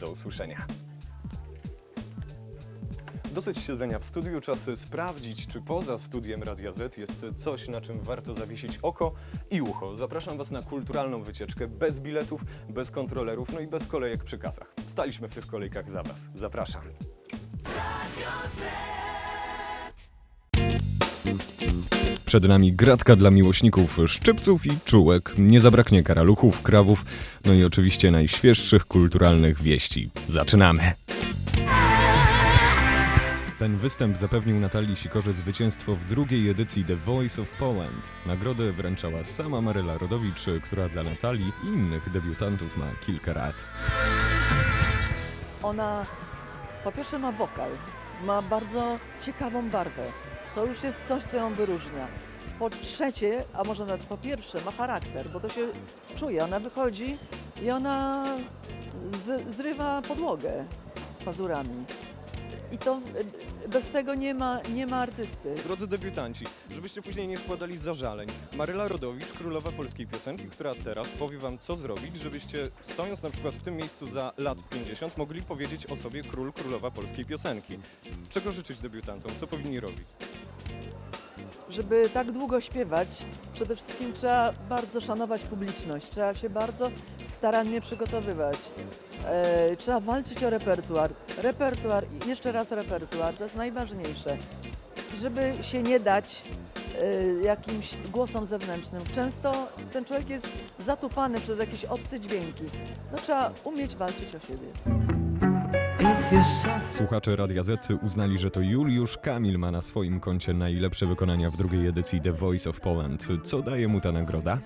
Do usłyszenia. Dosyć siedzenia w studiu, czas sprawdzić, czy poza studiem Radia Z jest coś, na czym warto zawiesić oko i ucho. Zapraszam Was na kulturalną wycieczkę bez biletów, bez kontrolerów, no i bez kolejek przy kasach. Staliśmy w tych kolejkach za Was. Zapraszam. Przed nami gratka dla miłośników szczypców i czułek. Nie zabraknie karaluchów, krawów, no i oczywiście najświeższych kulturalnych wieści. Zaczynamy! Ten występ zapewnił Natalii Sikorze zwycięstwo w drugiej edycji The Voice of Poland. Nagrodę wręczała sama Maryla Rodowicz, która dla Natalii i innych debiutantów ma kilka rad. Ona po pierwsze ma wokal, ma bardzo ciekawą barwę. To już jest coś, co ją wyróżnia. Po trzecie, a może nawet po pierwsze, ma charakter, bo to się czuje. Ona wychodzi i ona z, zrywa podłogę pazurami. I to bez tego nie ma, nie ma artysty. Drodzy debiutanci, żebyście później nie składali zażaleń, Maryla Rodowicz, królowa polskiej piosenki, która teraz powie wam, co zrobić, żebyście stojąc na przykład w tym miejscu za lat 50 mogli powiedzieć o sobie król, królowa polskiej piosenki. Czego życzyć debiutantom? Co powinni robić? Żeby tak długo śpiewać, przede wszystkim trzeba bardzo szanować publiczność, trzeba się bardzo starannie przygotowywać. E, trzeba walczyć o repertuar. Repertuar jeszcze raz repertuar, to jest najważniejsze. Żeby się nie dać e, jakimś głosom zewnętrznym. Często ten człowiek jest zatupany przez jakieś obce dźwięki. No trzeba umieć walczyć o siebie. Słuchacze Radia Z uznali, że to Juliusz Kamil ma na swoim koncie najlepsze wykonania w drugiej edycji The Voice of Poland. Co daje mu ta nagroda?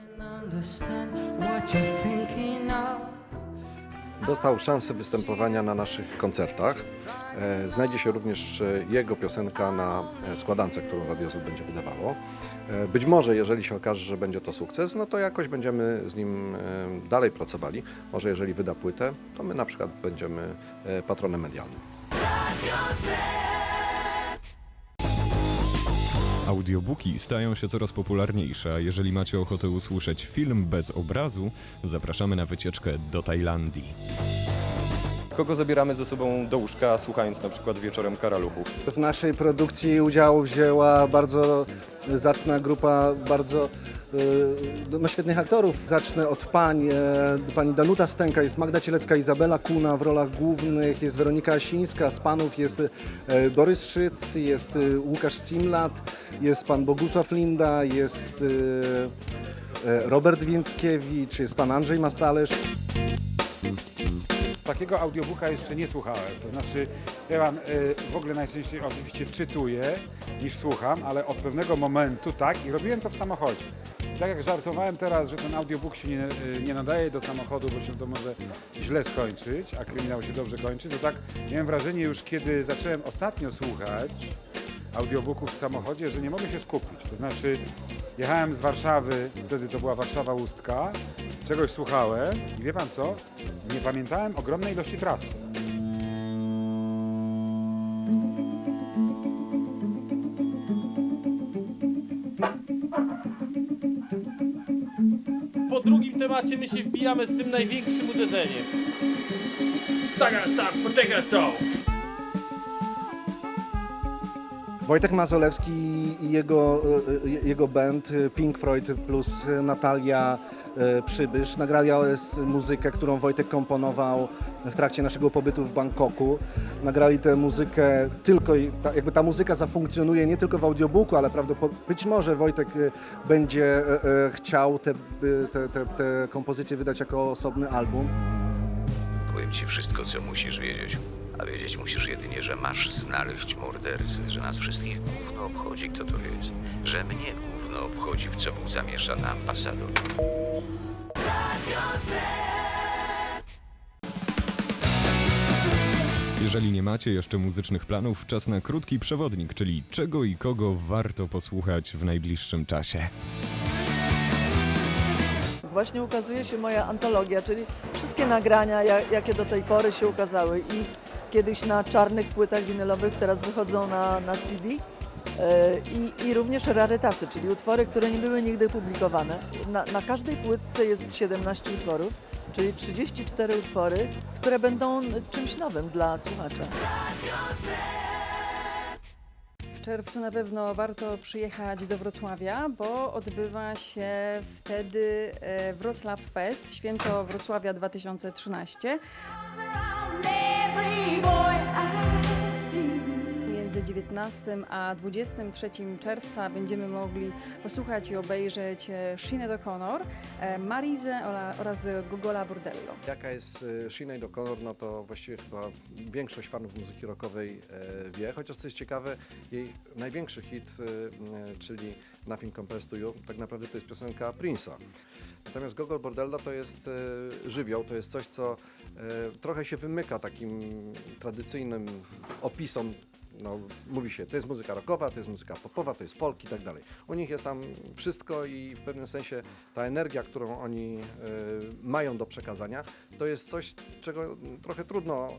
Dostał szansę występowania na naszych koncertach. E, Znajdzie się również e, jego piosenka na e, składance, którą Radio Z będzie wydawało. E, Być może, jeżeli się okaże, że będzie to sukces, no to jakoś będziemy z nim e, dalej pracowali. Może jeżeli wyda płytę, to my na przykład będziemy e, patronem medialnym. Audiobooki stają się coraz popularniejsze, a jeżeli macie ochotę usłyszeć film bez obrazu, zapraszamy na wycieczkę do Tajlandii. Kogo zabieramy ze sobą do łóżka, słuchając na przykład wieczorem karaluchów? W naszej produkcji udział wzięła bardzo zacna grupa bardzo e, no, świetnych aktorów. Zacznę od pań. E, Pani Danuta Stęka, jest Magda Cielecka, Izabela Kuna w rolach głównych, jest Weronika Asińska, z panów jest e, Borys Szyc, jest e, Łukasz Simlat, jest pan Bogusław Linda, jest Robert Więckiewicz, jest pan Andrzej Mastalerz. Takiego audiobooka jeszcze nie słuchałem. To znaczy, ja mam, y, w ogóle najczęściej oczywiście czytuję niż słucham, ale od pewnego momentu tak i robiłem to w samochodzie. Tak jak żartowałem teraz, że ten audiobook się nie, y, nie nadaje do samochodu, bo się to może źle skończyć, a kryminał się dobrze kończy, to tak miałem wrażenie już kiedy zacząłem ostatnio słuchać audiobooków w samochodzie, że nie mogę się skupić. To znaczy jechałem z Warszawy, wtedy to była Warszawa Ustka, czegoś słuchałem i wie pan co? Nie pamiętałem ogromnej ilości trasy. po drugim temacie my się wbijamy z tym największym uderzeniem. Tak, tak, poczekaj to. Wojtek Mazolewski i jego, e, jego band e, Pink Floyd plus Natalia e, Przybysz nagrali OS muzykę, którą Wojtek komponował w trakcie naszego pobytu w Bangkoku. Nagrali tę muzykę tylko, jakby ta muzyka zafunkcjonuje nie tylko w audiobooku, ale prawdopodobnie być może Wojtek e, będzie e, e, chciał te, e, te, te, te kompozycje wydać jako osobny album. Powiem ci wszystko, co musisz wiedzieć. A wiedzieć musisz jedynie, że masz znaleźć mordercę, że nas wszystkich gówno obchodzi, kto to jest. Że mnie gówno obchodzi, w co był zamieszany ambasador. Jeżeli nie macie jeszcze muzycznych planów, czas na krótki przewodnik, czyli czego i kogo warto posłuchać w najbliższym czasie. Właśnie ukazuje się moja antologia, czyli wszystkie nagrania, ja- jakie do tej pory się ukazały i kiedyś na czarnych płytach winylowych, teraz wychodzą na, na CD. E, I, I również rarytasy, czyli utwory, które nie były nigdy publikowane. Na, na każdej płytce jest 17 utworów czyli 34 utwory, które będą czymś nowym dla słuchacza. W czerwcu na pewno warto przyjechać do Wrocławia, bo odbywa się wtedy e, Wrocław Fest, święto Wrocławia 2013. Między 19 a 23 czerwca będziemy mogli posłuchać i obejrzeć e, Sinead O'Connor, e, Marizę oraz Gogola Bordello. Jaka jest e, Sinead O'Connor, no to właściwie chyba większość fanów muzyki rockowej wie, chociaż co jest ciekawe, jej największy hit, czyli Nothing Compares to You, tak naprawdę to jest piosenka Prince'a. Natomiast Gogol Bordello to jest żywioł, to jest coś, co trochę się wymyka takim tradycyjnym opisom no, mówi się, to jest muzyka rockowa, to jest muzyka popowa, to jest folk i tak dalej. U nich jest tam wszystko i w pewnym sensie ta energia, którą oni e, mają do przekazania, to jest coś, czego trochę trudno, e,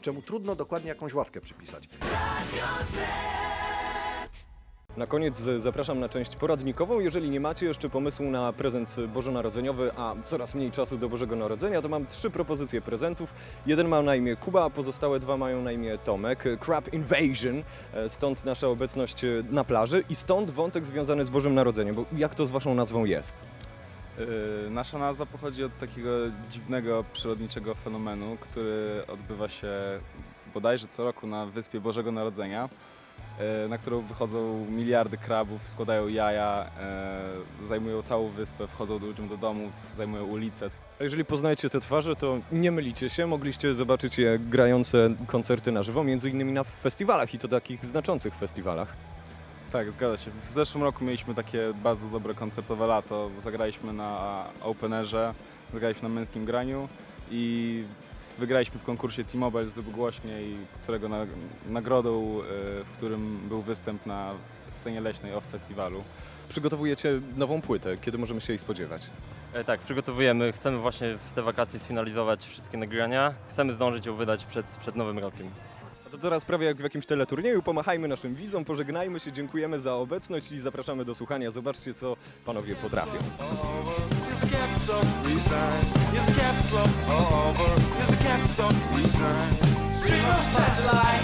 czemu trudno dokładnie jakąś łatkę przypisać. Na koniec zapraszam na część poradnikową. Jeżeli nie macie jeszcze pomysłu na prezent bożonarodzeniowy, a coraz mniej czasu do Bożego Narodzenia, to mam trzy propozycje prezentów. Jeden ma na imię Kuba, a pozostałe dwa mają na imię Tomek. Crab Invasion, e, stąd nasza obecność e, na plaży i stąd wątek związany z Bożym Narodzeniem, bo jak to z waszą nazwą jest? Yy, Nasza nazwa pochodzi od takiego dziwnego przyrodniczego fenomenu, który odbywa się bodajże co roku na Wyspie Bożego Narodzenia, na którą wychodzą miliardy krabów, składają jaja, yy, zajmują całą wyspę, wchodzą do ludziom do domów, zajmują ulice. A jeżeli poznajecie te twarze, to nie mylicie się, mogliście zobaczyć je grające koncerty na żywo, między innymi na festiwalach i to takich znaczących festiwalach. Tak, zgadza się. W zeszłym roku mieliśmy takie bardzo dobre koncertowe lato. Zagraliśmy na Open Airze, zagraliśmy na męskim graniu i wygraliśmy w konkursie T-Mobile Zrób Głośniej, którego na, nagrodą, y, w którym był występ na scenie leśnej off festiwalu. Przygotowujecie nową płytę, kiedy możemy się jej spodziewać? E, tak, przygotowujemy. Chcemy właśnie w te wakacje sfinalizować wszystkie nagrania. Chcemy zdążyć ją wydać przed, przed nowym rokiem. A to teraz prawie jak w jakimś teleturnieju, pomachajmy naszym widzom, pożegnajmy się, dziękujemy za obecność i zapraszamy do słuchania. Zobaczcie, co panowie potrafią. Here's the capsule resign. Here's the capsule over. Here's the capsule resign. Stream of satellite.